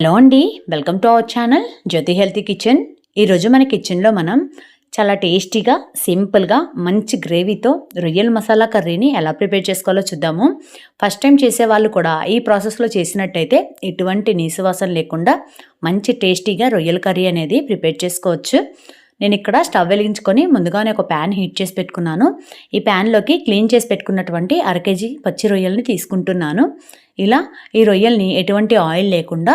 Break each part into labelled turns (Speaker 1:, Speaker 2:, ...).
Speaker 1: Hello అండి welcome to our channel Jyothi healthy kitchen. ఈరోజు మన కిచెన్లో మనం చాలా టేస్టీగా సింపుల్గా మంచి గ్రేవీతో రొయ్యల మసాలా కర్రీని ఎలా ప్రిపేర్ చేసుకోవాలో చూద్దాము. ఫస్ట్ టైం చేసే వాళ్ళు కూడా ఈ ప్రాసెస్లో చేసినట్టయితే ఎటువంటి నీసువాసన లేకుండా మంచి టేస్టీగా రొయ్యల కర్రీ అనేది ప్రిపేర్ చేసుకోవచ్చు. నేను ఇక్కడ స్టవ్ వెలిగించుకొని ముందుగానే ఒక ప్యాన్ హీట్ చేసి పెట్టుకున్నాను. ఈ ప్యాన్లోకి క్లీన్ చేసి పెట్టుకున్నటువంటి అర కేజీ పచ్చి రొయ్యల్ని తీసుకుంటున్నాను. ఇలా ఈ రొయ్యల్ని ఎటువంటి ఆయిల్ లేకుండా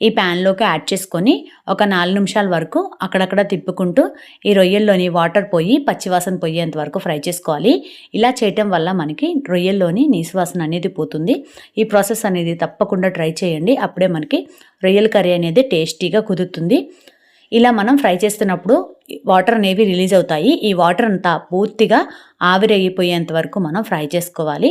Speaker 1: ఈ ప్యాన్లోకి యాడ్ చేసుకొని ఒక నాలుగు నిమిషాల వరకు అక్కడక్కడ తిప్పుకుంటూ ఈ రొయ్యల్లోని వాటర్ పోయి పచ్చివాసన పోయేంత వరకు ఫ్రై చేసుకోవాలి. ఇలా చేయటం వల్ల మనకి రొయ్యల్లోని నీసువాసన అనేది పోతుంది. ఈ ప్రాసెస్ అనేది తప్పకుండా ట్రై చేయండి. అప్పుడే మనకి రొయ్యల కర్రీ అనేది టేస్టీగా కుదురుతుంది. ఇలా మనం ఫ్రై చేస్తున్నప్పుడు వాటర్ అనేవి రిలీజ్ అవుతాయి. ఈ వాటర్ అంతా పూర్తిగా ఆవిరైపోయేంత వరకు మనం ఫ్రై చేసుకోవాలి.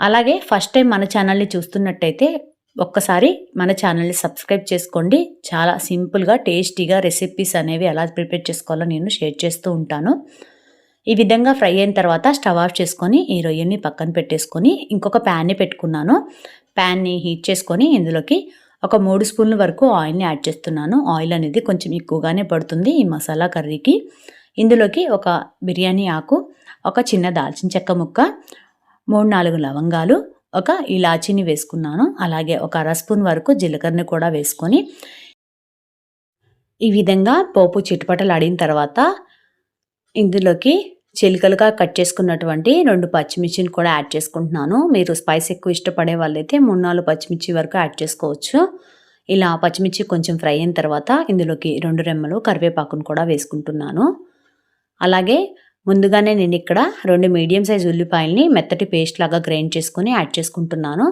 Speaker 1: అలాగే ఫస్ట్ టైం మన ఛానల్ని చూస్తున్నట్టయితే ఒక్కసారి మన ఛానల్ని సబ్స్క్రైబ్ చేసుకోండి. చాలా సింపుల్గా టేస్టీగా రెసిపీస్ అనేవి ఎలా ప్రిపేర్ చేసుకోవాలో నేను షేర్ చేస్తూ ఉంటాను. ఈ విధంగా ఫ్రై అయిన తర్వాత స్టవ్ ఆఫ్ చేసుకొని ఈ రొయ్యని పక్కన పెట్టేసుకొని ఇంకొక ప్యాన్ని పెట్టుకున్నాను. ప్యాన్ని హీట్ చేసుకొని ఇందులోకి ఒక మూడు స్పూన్ల వరకు ఆయిల్ని యాడ్ చేస్తున్నాను. ఆయిల్ అనేది కొంచెం ఎక్కువగానే పడుతుంది ఈ మసాలా కర్రీకి. ఇందులోకి ఒక బిర్యానీ ఆకు ఒక చిన్న దాల్చిన చెక్క ముక్క మూడు నాలుగు లవంగాలు ఒక ఇలాచీని వేసుకున్నాను. అలాగే ఒక అర స్పూన్ వరకు జీలకర్రని కూడా వేసుకొని ఈ విధంగా పోపు చిట్టుపటలు ఆడిన తర్వాత ఇందులోకి చిలుకలుగా కట్ చేసుకున్నటువంటి రెండు పచ్చిమిర్చిని కూడా యాడ్ చేసుకుంటున్నాను. మీరు స్పైస్ ఎక్కువ ఇష్టపడే వాళ్ళైతే మూడు నాలుగు పచ్చిమిర్చి వరకు యాడ్ చేసుకోవచ్చు. ఇలా పచ్చిమిర్చి కొంచెం ఫ్రై అయిన తర్వాత ఇందులోకి రెండు రెమ్మలు కరివేపాకును కూడా వేసుకుంటున్నాను. అలాగే ముందుగానే నేను ఇక్కడ రెండు మీడియం సైజ్ ఉల్లిపాయల్ని మెత్తటి పేస్ట్ లాగా గ్రైండ్ చేసుకుని యాడ్ చేసుకుంటున్నాను.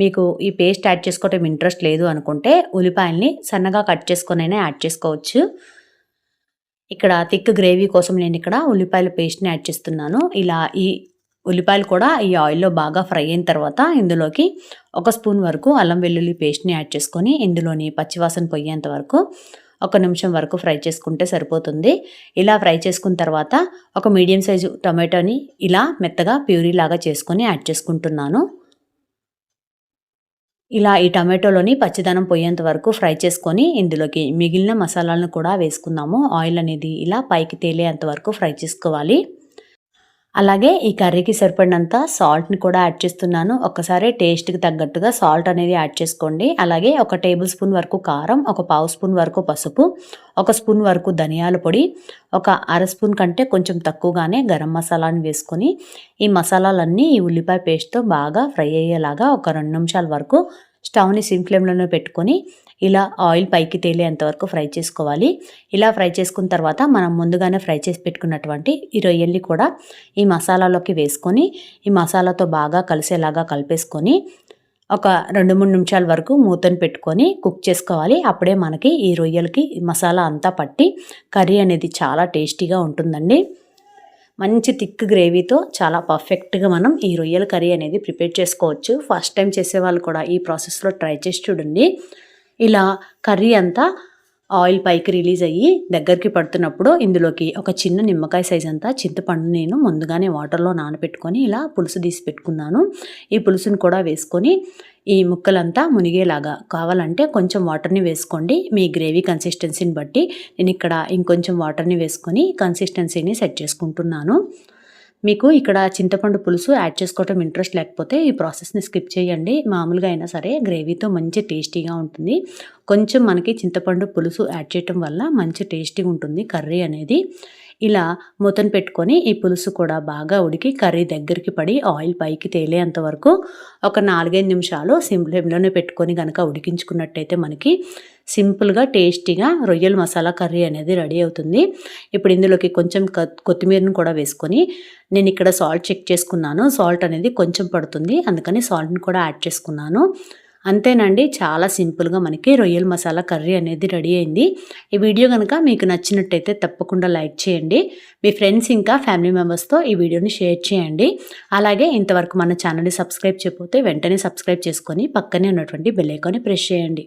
Speaker 1: మీకు ఈ పేస్ట్ యాడ్ చేసుకోవటం ఇంట్రెస్ట్ లేదు అనుకుంటే ఉల్లిపాయల్ని సన్నగా కట్ చేసుకునైనా యాడ్ చేసుకోవచ్చు. ఇక్కడ థిక్ గ్రేవీ కోసం నేను ఇక్కడ ఉల్లిపాయల పేస్ట్ని యాడ్ చేస్తున్నాను. ఇలా ఈ ఉల్లిపాయలు కూడా ఈ ఆయిల్లో బాగా ఫ్రై అయిన తర్వాత ఇందులోకి ఒక స్పూన్ వరకు అల్లం వెల్లుల్లి పేస్ట్ని యాడ్ చేసుకొని ఇందులోని పచ్చివాసన పొయ్యేంత వరకు ఒక నిమిషం వరకు ఫ్రై చేసుకుంటే సరిపోతుంది. ఇలా ఫ్రై చేసుకున్న తర్వాత ఒక మీడియం సైజు టొమాటోని ఇలా మెత్తగా ప్యూరీ లాగా చేసుకొని యాడ్ చేసుకుంటున్నాను. ఇలా ఈ టమాటోలోని పచ్చిదనం పోయేంత వరకు ఫ్రై చేసుకొని ఇందులోకి మిగిలిన మసాలాలను కూడా వేసుకుందాము. ఆయిల్ అనేది ఇలా పైకి తేలేంత వరకు ఫ్రై చేసుకోవాలి. అలాగే ఈ కర్రీకి సరిపడినంత సాల్ట్ని కూడా యాడ్ చేస్తున్నాను. ఒకసారి టేస్ట్కి తగ్గట్టుగా సాల్ట్ అనేది యాడ్ చేసుకోండి. అలాగే ఒక టేబుల్ స్పూన్ వరకు కారం ఒక పావు స్పూన్ వరకు పసుపు ఒక స్పూన్ వరకు ధనియాల పొడి ఒక అర స్పూన్ కంటే కొంచెం తక్కువగానే గరం మసాలాని వేసుకొని ఈ మసాలాలన్నీ ఈ ఉల్లిపాయ పేస్ట్తో బాగా ఫ్రై అయ్యేలాగా ఒక రెండు నిమిషాల వరకు స్టవ్ని సిమ్ ఫ్లేమ్లోనే పెట్టుకొని ఇలా ఆయిల్ పైకి తేలేంత వరకు ఫ్రై చేసుకోవాలి. ఇలా ఫ్రై చేసుకున్న తర్వాత మనం ముందుగానే ఫ్రై చేసి పెట్టుకున్నటువంటి ఈ రొయ్యల్ని కూడా ఈ మసాలాలోకి వేసుకొని ఈ మసాలాతో బాగా కలిసేలాగా కలిపేసుకొని ఒక రెండు మూడు నిమిషాల వరకు మూతను పెట్టుకొని కుక్ చేసుకోవాలి. అప్పుడే మనకి ఈ రొయ్యలకి మసాలా అంతా పట్టి కర్రీ అనేది చాలా టేస్టీగా ఉంటుందండి. మంచి థిక్ గ్రేవీతో చాలా పర్ఫెక్ట్గా మనం ఈ రొయ్యల కర్రీ అనేది ప్రిపేర్ చేసుకోవచ్చు. ఫస్ట్ టైం చేసేవాళ్ళు కూడా ఈ ప్రాసెస్లో ట్రై చేసి చూడండి. ఇలా కర్రీ అంతా ఆయిల్ పైకి రిలీజ్ అయ్యి దగ్గరికి పడుతున్నప్పుడు ఇందులోకి ఒక చిన్న నిమ్మకాయ సైజ్ అంతా చింతపండు నేను ముందుగానే వాటర్లో నానబెట్టుకొని ఇలా పులుసు తీసి పెట్టుకున్నాను. ఈ పులుసును కూడా వేసుకొని ఈ ముక్కలంతా మునిగేలాగా కావాలంటే కొంచెం వాటర్ని వేసుకోండి. మీ గ్రేవీ కన్సిస్టెన్సీని బట్టి నేను ఇక్కడ ఇంకొంచెం వాటర్ని వేసుకొని కన్సిస్టెన్సీని సెట్ చేసుకుంటున్నాను. మీకు ఇక్కడ చింతపండు పులుసు యాడ్ చేసుకోవటం ఇంట్రెస్ట్ లేకపోతే ఈ ప్రాసెస్ని స్కిప్ చేయండి. మామూలుగా అయినా సరే గ్రేవీతో మంచి టేస్టీగా ఉంటుంది. కొంచెం మనకి చింతపండు పులుసు యాడ్ చేయటం వల్ల మంచి టేస్టీగా ఉంటుంది కర్రీ అనేది. ఇలా మూతను పెట్టుకొని ఈ పులుసు కూడా బాగా ఉడికి కర్రీ దగ్గరికి పడి ఆయిల్ పైకి తేలేంత వరకు ఒక నాలుగైదు నిమిషాలు సిమ్ ఫ్లేమ్లోనే పెట్టుకొని కనుక ఉడికించుకున్నట్టయితే మనకి సింపుల్గా టేస్టీగా రొయ్యల మసాలా కర్రీ అనేది రెడీ అవుతుంది. ఇప్పుడు ఇందులోకి కొంచెం కొత్తిమీరను కూడా వేసుకొని నేను ఇక్కడ సాల్ట్ చెక్ చేసుకున్నాను. సాల్ట్ అనేది కొంచెం పడుతుంది. అందుకని సాల్ట్ని కూడా యాడ్ చేసుకున్నాను. అంతేనండి. చాలా సింపుల్గా మనకి రొయ్యల మసాలా కర్రీ అనేది రెడీ అయింది. ఈ వీడియో కనుక మీకు నచ్చినట్టయితే తప్పకుండా లైక్ చేయండి. మీ ఫ్రెండ్స్ ఇంకా ఫ్యామిలీ మెంబర్స్తో ఈ వీడియోని షేర్ చేయండి. అలాగే ఇంతవరకు మన ఛానల్ని సబ్స్క్రైబ్ చేయకపోతే వెంటనే సబ్స్క్రైబ్ చేసుకొని పక్కనే ఉన్నటువంటి బెల్ ఐకాన్ని ప్రెస్ చేయండి.